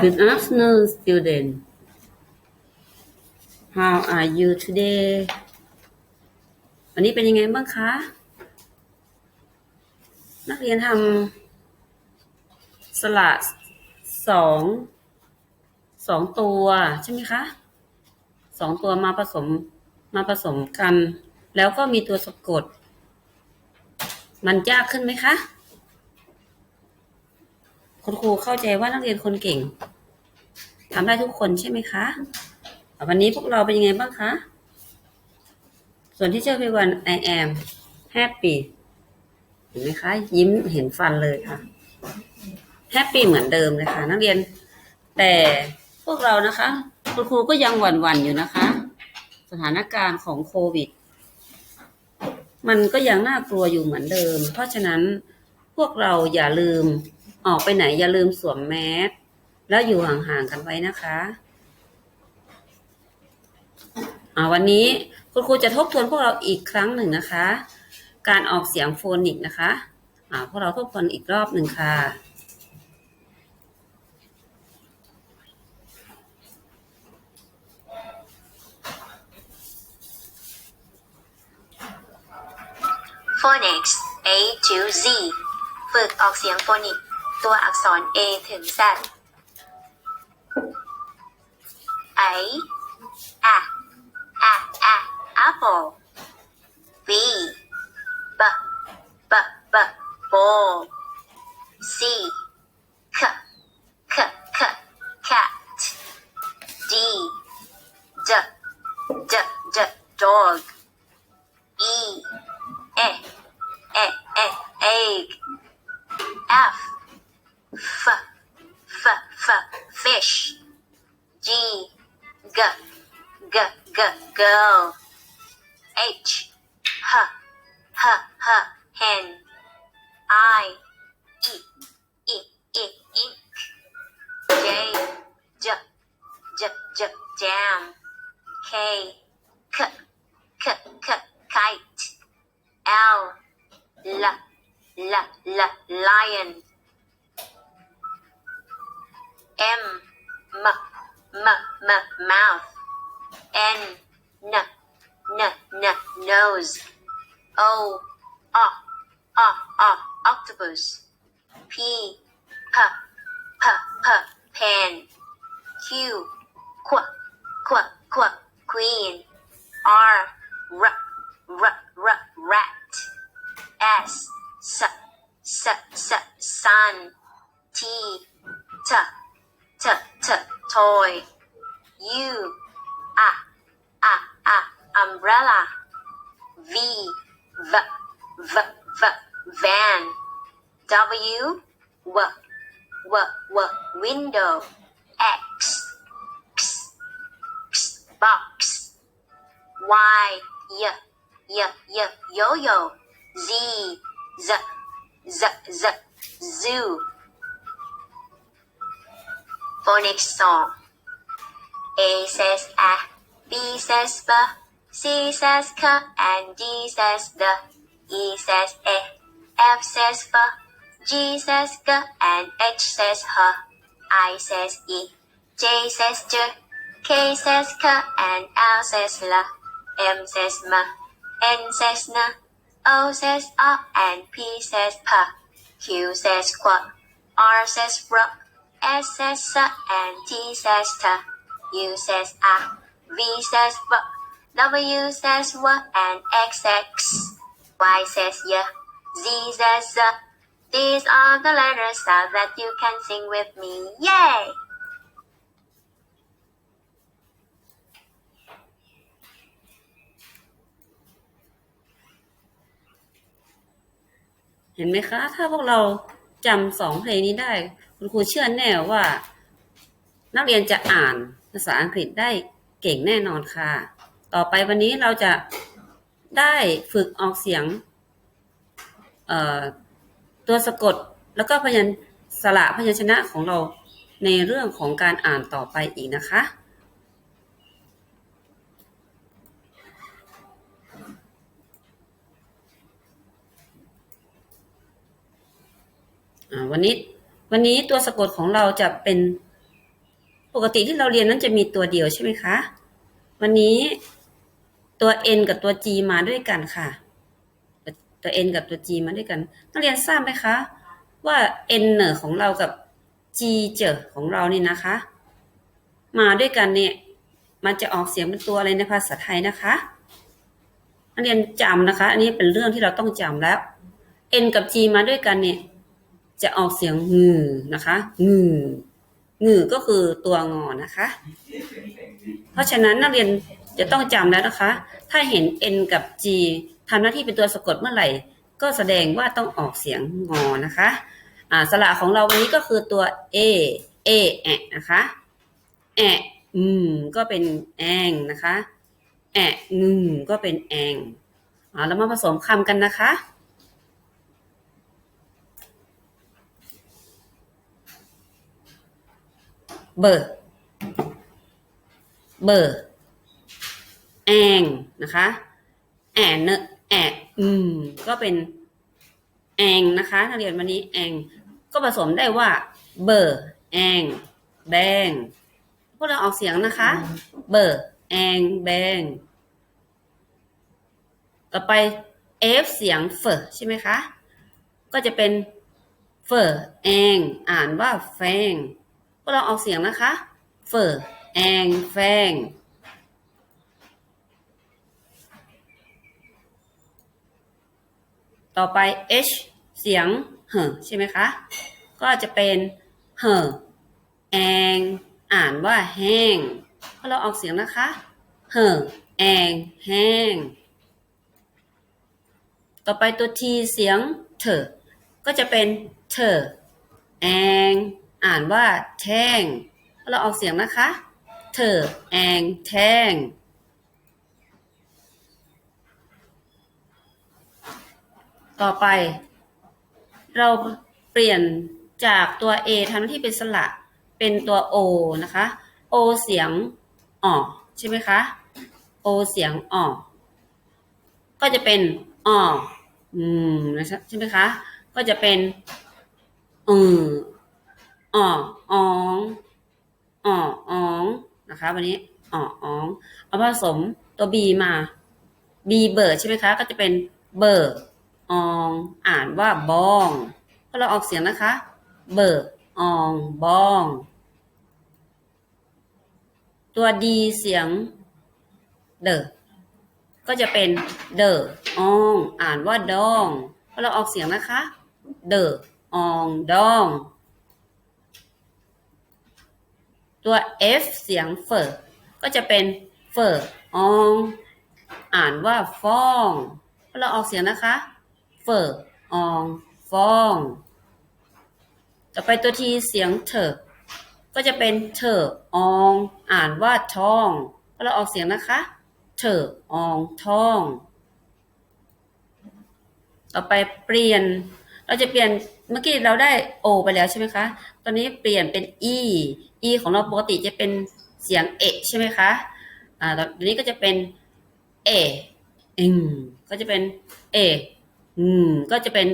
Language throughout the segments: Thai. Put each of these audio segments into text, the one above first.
Good afternoon, student. How are you today? วันนี้เป็นยังไงบ้างคะ นักเรียนทำสละสองสองตัวใช่ไหมคะสองตัวมาผสมมาผสมกัน แล้วก็มีตัวสะกด มันยากขึ้นไหมคะ คุณครูเข้าใจว่านักเรียนคนเก่งทำได้ทุกคนใช่ไหมคะ วันนี้พวกเราเป็นยังไงบ้างคะ ส่วนที่เชื่อพี่วัน I am happy เห็นไหมคะ ยิ้มเห็นฟันเลยค่ะ happy เหมือนเดิมเลยค่ะ นักเรียน แต่พวกเรานะคะ คุณครูก็ยังหวั่นๆอยู่นะคะ สถานการณ์ของโควิดมันก็ยังน่ากลัวอยู่เหมือนเดิม เพราะฉะนั้นพวกเราอย่าลืม ออกไปไหนอย่าลืมสวมแมสแล้วอยู่ห่างๆกันไว้นะคะวันนี้คุณครูจะทบทวนพวกเราอีกครั้งหนึ่งนะคะ การออกเสียงโฟนิกนะคะพวกเราทบทวนอีกรอบหนึ่งค่ะ Phonics A to Z ฝึกออกเสียงโฟนิก ตัวอักษร A ถึง Z A A A A apple B B B B ball C H. H. H. H. Hen. I. E. E. E. Ink J. J. J. J. Jam. K. K. K. K. Kite. L. L. L. L. Lion. M. M. M. Mouth. N. N N N nose. O O O O octopus. P P P P pen. Q Qu Qu Qu queen. R R R R rat. S S S S sun. T T T T toy. U A A A umbrella. V V V V van. W W W W window. X X X box. Y Y Y Y yo yo Z Z Z Z zoo. Phonics song. A says a B says b C says k and D says d. E says e. F says f. G says g. And H says h. I says e. J says j. K says k. And L says l. M says m. N says n. O says o. And P says p. Q says qu R says r. S says s. And T says t. U says a. V says v W says w and X X Y says y Z says z These are the letters so that you can sing with me. Yay! เห็นไหมคะ ถ้าพวกเราจำสองเพลงนี้ได้ คุณครูเชื่อแน่ว่า นักเรียนจะอ่านภาษาอังกฤษได้เก่งแน่นอนค่ะ ต่อไปวันนี้เราจะได้ฝึกออกเสียงตัวสะกดแล้วก็พยัญสระพยัญชนะของเราในเรื่องของการอ่านต่อไปอีกนะคะ วันนี้วันนี้ตัวสะกดของเราจะเป็นปกติที่เราเรียนนั้นจะมีตัวเดียวใช่ไหมคะ วันนี้ ตัว n กับตัว g มาด้วยกันค่ะ ตัว n กับตัว g มาด้วยกันนักเรียนทราบไหมคะ ว่า n เนอของเรากับ g เจอของเรานี่นะคะ มาด้วยกันเนี่ยมันจะออกเสียงเป็นตัวอะไรในภาษาไทยนะคะนักเรียนจำนะคะ อันนี้เป็นเรื่องที่เราต้องจำแล้ว n กับ g มาด้วยกันเนี่ยจะออกเสียงงือนะคะงืองือก็คือตัวงอนะคะ เพราะฉะนั้นนักเรียน จะต้องจำแล้วนะคะ ถ้าเห็น n กับ g ทำหน้าที่เป็นตัวสะกดเมื่อไหร่ ก็แสดงว่าต้องออกเสียงงอนะคะอ่าสระของเราวันนี้ก็คือตัว a a แอะนะคะแอะอืมก็เป็นแองนะคะแอะงึมก็เป็นแองอ่าแล้วมาผสมคำกันนะคะเบอร์เบอร์ แองนะคะแอนเนอแอะอืมก็เป็นแองนะคะนักเรียนวันนี้แองก็ผสมได้ว่าเบอร์แองแบงพวกเราออกเสียงนะคะเบอร์แองแบงต่อไป f เสียงเฟอใช่ไหมคะ ก็จะเป็นเฟอแองอ่านว่าแฟงพวกเราออกเสียงนะคะเฟอแองแฟง ต่อไป h เสียงเห่อใช่ไหมคะ ก็จะเป็นเห่อแองอ่านว่าแห้งพอเราออกเสียงนะคะเห่อแองแห้ง ต่อไปตัว t เสียงเถอก็จะเป็นเถอแองอ่านว่าแท่งพอเราออกเสียงนะคะ เถอแองแท่ง ต่อไป เราเปลี่ยนจากตัว A ทำหน้าที่เป็นสระเป็นตัว O นะคะ O เสียงอ่อใช่ไหมคะ O เสียงออก็จะเป็นอ่ออืมนะคะใช่ไหมคะ ก็จะเป็นอืออออ๋องอ่ออ๋องนะคะ วันนี้อ่ออ๋องเอาผสมตัว B มา B เบอร์ใช่ไหมคะ ก็จะเป็นเบอร์อ อง อ่านว่าบองพอเราออกเสียงนะคะ เบิกอองบอง ตัวดีเสียง เดอก็จะเป็นเดอออง อ่านว่าดองพอเราออกเสียงนะคะ เดออองดอง ตัว F เสียงเฟอก็จะเป็นเฟอออง อ่านว่าฟองพอเราออกเสียงนะคะ เฟออองฟอง ต่อไปตัวทีเสียงเถอก็จะเป็นเถอออง อ่านว่าทองพอเราออกเสียงนะคะเถออองทอง ต่อไปเปลี่ยน เราจะเปลี่ยนเมื่อกี้เราได้โอไปแล้วใช่ไหมคะ ตอนนี้เปลี่ยนเป็น e e ของเราปกติจะเป็นเสียงเอะใช่ไหมคะ อ่าตอนนี้ก็จะเป็นเอเองก็จะเป็นเอ อืม ก็จะเป็น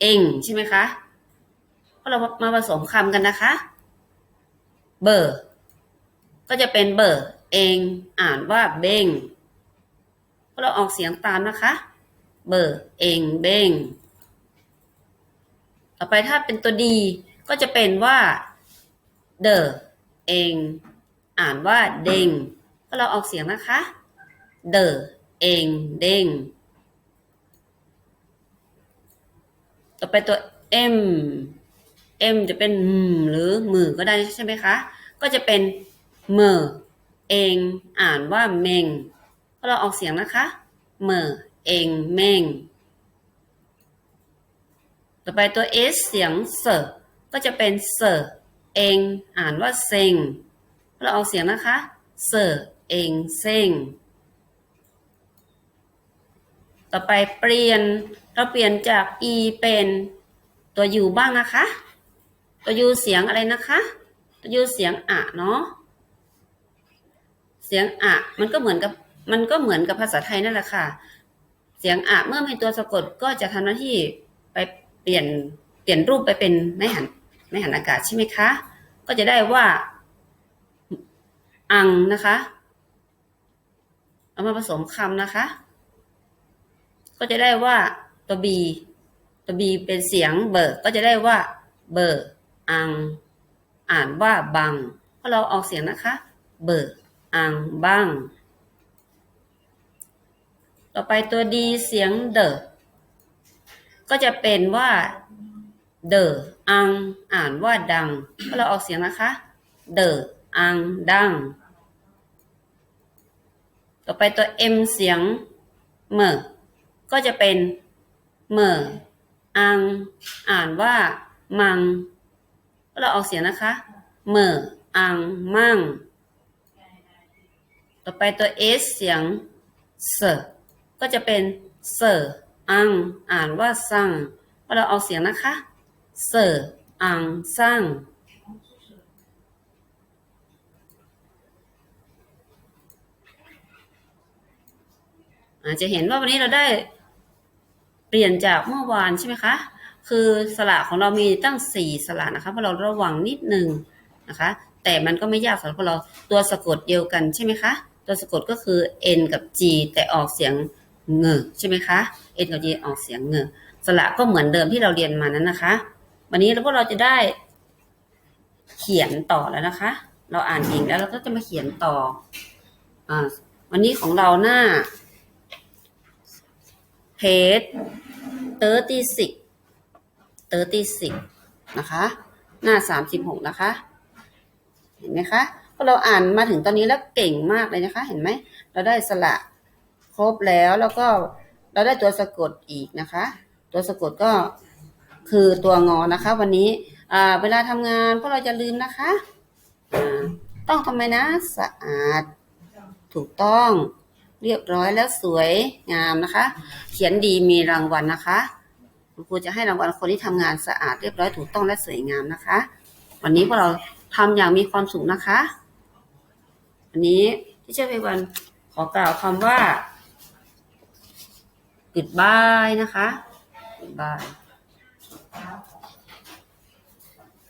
เองใช่ไหมคะก็เรามาผสมคำกันนะคะ เบอร์ก็จะเป็นเบอร์เองอ่านว่าเบงก็เราออกเสียงตามนะคะ เบอร์เองเบงต่อไปถ้าเป็นตัวดีก็จะเป็นว่าเดอเองอ่านว่าเด้งก็เราออกเสียงนะคะ เดอเองเด้ง ต่อไปตัว M M จะเป็นมหรือมือก็ได้ใช่ไหมคะ ก็จะเป็นเมอเองอ่านว่าเมงก็เราออกเสียงนะคะเมอเองเมงต่อไปตัว S เสียงเสอก็จะเป็นเสอเองอ่านว่าเซงเราออกเสียงนะคะเสอเองเซงต่อไปเปลี่ยน เราเปลี่ยนจาก e เป็นตัว u บ้างนะคะ ตัว u เสียงอะไรนะคะ ตัว u เสียงอะเนาะ เสียงอะมันก็เหมือนกับมันก็เหมือนกับภาษาไทยนั่นแหละค่ะ เสียงอะเมื่อมีตัวสะกดก็จะทำหน้าที่ไปเปลี่ยนเปลี่ยนรูปไปเป็นไม่หันไม่หันอากาศใช่ไหมคะ ก็จะได้ว่า อังนะคะ เอามาผสมคำนะคะ ก็จะได้ว่า ตัว b ตัว b เป็นเสียงเบิร์ก็จะได้ว่า เบอร์อัง อ่านว่าบัง เพราะเราออกเสียงนะคะ เบอร์อังบัง ต่อไปตัว d เสียงเดอก็จะเป็นว่า เดออัง อ่านว่าดัง เพราะเราออกเสียงนะคะ เดออังดัง ต่อไปตัว m เสียงเมอก็จะเป็น เมออัง อ่านว่า มัง เราะเราออกเสียงนะคะเมออัง มั่ง ต่อไปตัว s เสียงเสก็จะเป็นเสออัง อ่านว่าสั่งเราะเราออกเสียงนะคะเสออังสั่งอาจจะเห็นว่าวันนี้เราได้ เปลี่ยนจากเมื่อวานใช่ไหมคะ คือสระของเรามีตั้งสี่สระนะคะเพราะเราระวังนิดนึงนะคะ แต่มันก็ไม่ยากสำหรับเราตัวสะกดเดียวกันใช่ไหมคะ ตัวสะกดก็คือ n กับ g แต่ออกเสียงเงอใช่ไหมคะ n กับ g ออกเสียงเงอสระก็เหมือนเดิมที่เราเรียนมานั้นนะคะ วันนี้เราพวกเราจะได้เขียนต่อแล้วนะคะ เราอ่านเองแล้วเราก็จะมาเขียนต่ออ่าวันนี้ของเราหน้า เพจเตอร์ตีสิกเตอร์ตีสิกนะคะหน้าสามสิบหกนะคะ เห็นไหมคะพอเราอ่านมาถึงตอนนี้แล้วเก่งมากเลยนะคะ เห็นไหม เราได้สระครบแล้วแล้วก็เราได้ตัวสะกดอีกนะคะ ตัวสะกดก็คือตัวงอนะคะ วันนี้เวลาทำงานพวกเราจะลืมนะคะ ต้องทำไมนะ สะอาด ถูกต้อง เรียบร้อยแล้วสวยงามนะคะ เขียนดีมีรางวัลนะคะคุณครูจะให้รางวัลคนที่ทำงานสะอาดเรียบร้อยถูกต้องและสวยงามนะคะ วันนี้พวกเราทำอย่างมีความสุขนะคะ วันนี้ที่เชื่อไปวันขอกล่าวคำว่า goodbye นะคะ goodbye